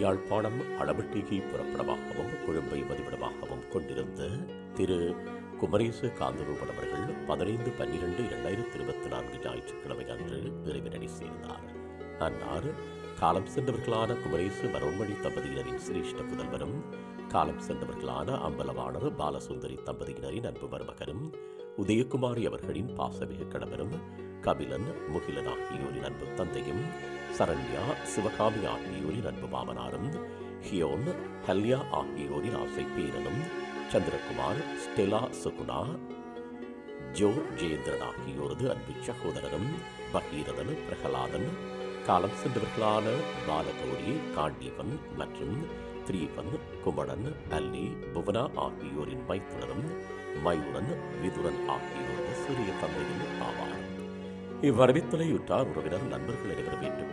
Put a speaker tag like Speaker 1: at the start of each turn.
Speaker 1: யாழ்ப்பாணம் அளவட்டிகை புறப்படமாகவும் கொழும்பை வதிவிடமாகவும் கொண்டிருந்த திரு. குமரேசு காந்தரூபன் அவர்கள் பதினைந்து பன்னிரண்டு இரண்டாயிரத்தி இருபத்தி நான்கு ஞாயிற்றுக்கிழமை அன்று இறைவனடி சேர்ந்தார். அன்னார் காலம் சென்றவர்களான குமரேசு மரோன்மணி தம்பதியினரின் சிரேஷ்ட புதல்வரும் காலம் சென்றவர்களான அம்பலவாணர் பாலசுந்தரி தம்பதியினரின் அன்பு மருமகனும் உதயகுமாரி அவர்களின் பாசமிகு கணவரும் கபிலன் முகிலன் ஆகியோரின் அன்பு தந்தையும் சரண்யா சிவகாமி ஆகியோரின் அன்பு மாமனாரும் ஹியோன் ஹல்யா ஆகியோரின் ஆசை பேரனும் சந்திரகுமார் ஸ்டெலா சுகுணா ஜோ ஜெயேந்திரன் ஆகியோரது அன்பு சகோதரரும் பகீரதன் பிரகலாதன் காலம் சென்றவர்களான பாலகௌரி காண்டீவன் மற்றும் திரீபன் குமணன் அல்லி புவனா ஆகியோரின் மைத்துனரும் மயூரன் விதுரன் ஆகியோரது சிறிய தந்தையும் ஆவார். இவ்வரவித்தலையுற்றார் உறவினர் நண்பர்கள் அனைவரும் ஏற்றுக்